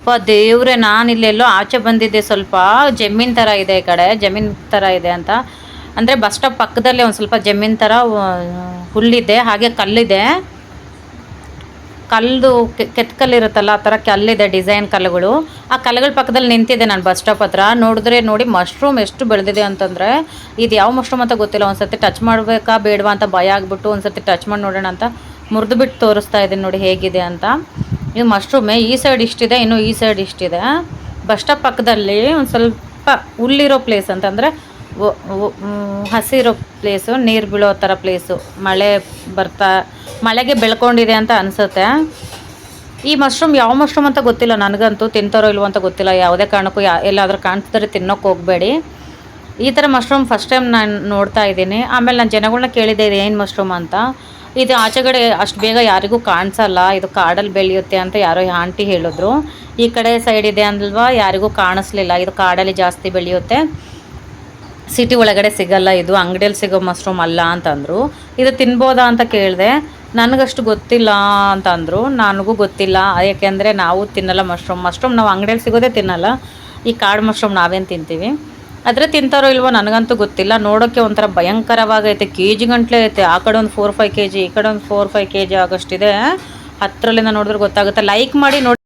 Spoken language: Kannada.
ಅಪ್ಪ ದೇವ್ರೆ, ನಾನು ಇಲ್ಲೆಲ್ಲೋ ಆಚೆ ಬಂದಿದ್ದೆ ಸ್ವಲ್ಪ. ಜಮೀನ್ ಥರ ಇದೆ ಈ ಕಡೆ, ಜಮೀನ್ ಥರ ಇದೆ ಅಂತ. ಅಂದರೆ ಬಸ್ ಸ್ಟಾಪ್ ಪಕ್ಕದಲ್ಲೇ ಒಂದು ಸ್ವಲ್ಪ ಜಮೀನ್ ಥರ ಹುಲ್ಲಿದೆ, ಹಾಗೆ ಕಲ್ಲಿದೆ. ಕಲ್ಲು ಕೆತ್ತ ಕಲ್ಲಿರುತ್ತಲ್ಲ ಆ ಥರ ಕಲ್ಲಿದೆ ಡಿಸೈನ್ ಕಲ್ಲುಗಳು. ಆ ಕಲ್ಲುಗಳ ಪಕ್ಕದಲ್ಲಿ ನಿಂತಿದೆ ನಾನು ಬಸ್ ಸ್ಟಾಪ್ ಹತ್ರ. ನೋಡಿದ್ರೆ ನೋಡಿ ಮಶ್ರೂಮ್ ಎಷ್ಟು ಬೆಳೆದಿದೆ ಅಂತಂದರೆ, ಇದು ಯಾವ ಮಶ್ರೂಮ್ ಅಂತ ಗೊತ್ತಿಲ್ಲ. ಒಂದ್ಸತಿ ಟಚ್ ಮಾಡಬೇಕಾ ಬೇಡವಾ ಅಂತ ಭಯ ಆಗ್ಬಿಟ್ಟು ಒಂದ್ಸತಿ ಟಚ್ ಮಾಡಿ ನೋಡೋಣ ಅಂತ ಮುರಿದು ಬಿಟ್ಟು ತೋರಿಸ್ತಾ ಇದ್ದೀನಿ ನೋಡಿ ಹೇಗಿದೆ ಅಂತ. ಇದು ಮಶ್ರೂಮೇ ಈ ಸೈಡ್ ಇಷ್ಟಿದೆ ಇನ್ನು ಈ ಸೈಡ್ ಇಷ್ಟಿದೆ ಬಸ್ ಸ್ಟಾಪ್ ಪಕ್ಕದಲ್ಲಿ ಒಂದು ಸ್ವಲ್ಪ ಹುಲ್ಲಿರೋ ಪ್ಲೇಸ್ ಅಂತಂದರೆ ಹಸಿರೋ ಪ್ಲೇಸು ನೀರು ಬೀಳೋ ಥರ ಪ್ಲೇಸು ಮಳೆ ಬರ್ತಾ, ಮಳೆಗೆ ಬೆಳ್ಕೊಂಡಿದೆ ಅಂತ ಅನಿಸುತ್ತೆ. ಈ ಮಶ್ರೂಮ್ ಯಾವ ಮಶ್ರೂಮ್ ಅಂತ ಗೊತ್ತಿಲ್ಲ ನನಗಂತೂ, ತಿಂತಾರೋ ಇಲ್ವೋ ಅಂತ ಗೊತ್ತಿಲ್ಲ. ಯಾವುದೇ ಕಾರಣಕ್ಕೂ ಯಾ, ಎಲ್ಲಾದರೂ ಕಾಣಿಸಿದ್ರೆ ತಿನ್ನೋಕೆ ಹೋಗಬೇಡಿ. ಈ ಥರ ಮಶ್ರೂಮ್ ಫಸ್ಟ್ ಟೈಮ್ ನಾನು ನೋಡ್ತಾ ಇದ್ದೀನಿ. ಆಮೇಲೆ ನಾನು ಜನಗಳನ್ನ ಕೇಳಿದ್ದೆ ಇದು ಏನು ಮಶ್ರೂಮ್ ಅಂತ. ಇದು ಆಚೆಗಡೆ ಅಷ್ಟು ಬೇಗ ಯಾರಿಗೂ ಕಾಣಿಸಲ್ಲ, ಇದು ಕಾಡಲ್ಲಿ ಬೆಳೆಯುತ್ತೆ ಅಂತ ಯಾರೋ ಆಂಟಿ ಹೇಳಿದ್ರು. ಈ ಕಡೆ ಸೈಡ್ ಇದೆ ಅಂದಲ್ವಾ ಯಾರಿಗೂ ಕಾಣಿಸ್ಲಿಲ್ಲ, ಇದು ಕಾಡಲ್ಲಿ ಜಾಸ್ತಿ ಬೆಳೆಯುತ್ತೆ. ಸಿಟಿ ಒಳಗಡೆ ಸಿಗಲ್ಲ ಇದು ಅಂಗಡಿಯಲ್ಲಿ ಸಿಗೋ ಮಶ್ರೂಮ್ ಅಲ್ಲ ಅಂತಂದರು. ಇದು ತಿನ್ಬೋದಾ ಅಂತ ಕೇಳಿದೆ, ನನಗಷ್ಟು ಗೊತ್ತಿಲ್ಲ ಅಂತಂದರು. ನನಗೂ ಗೊತ್ತಿಲ್ಲ, ಯಾಕೆಂದರೆ ನಾವು ತಿನ್ನಲ್ಲ ಮಶ್ರೂಮ್ ಮಶ್ರೂಮ್ ನಾವು ಅಂಗಡಿಯಲ್ಲಿ ಸಿಗೋದೇ ತಿನ್ನಲ್ಲ, ಈ ಕಾಡು ಮಶ್ರೂಮ್ ನಾವೇನು ತಿಂತೀವಿ? ಆದರೆ ತಿಂತಾರೋ ಇಲ್ವೋ ನನಗಂತೂ ಗೊತ್ತಿಲ್ಲ. ನೋಡೋಕ್ಕೆ ಒಂಥರ ಭಯಂಕರವಾಗೈತೆ. ಕೆ ಜಿ ಗಂಟ್ಲೆ ಐತೆ. ಆ ಕಡೆ ಒಂದು ಫೋರ್ ಫೈವ್ ಕೆ ಜಿ ಈ ಕಡೆ ಒಂದು ಫೋರ್ ಫೈವ್ ಕೆ ಜಿ ಆಗೋಷ್ಟಿದೆ. ಹತ್ತರಲ್ಲಿಂದ ನೋಡಿದ್ರೆ ಗೊತ್ತಾಗುತ್ತೆ. ಲೈಕ್ ಮಾಡಿ ನೋಡಿ.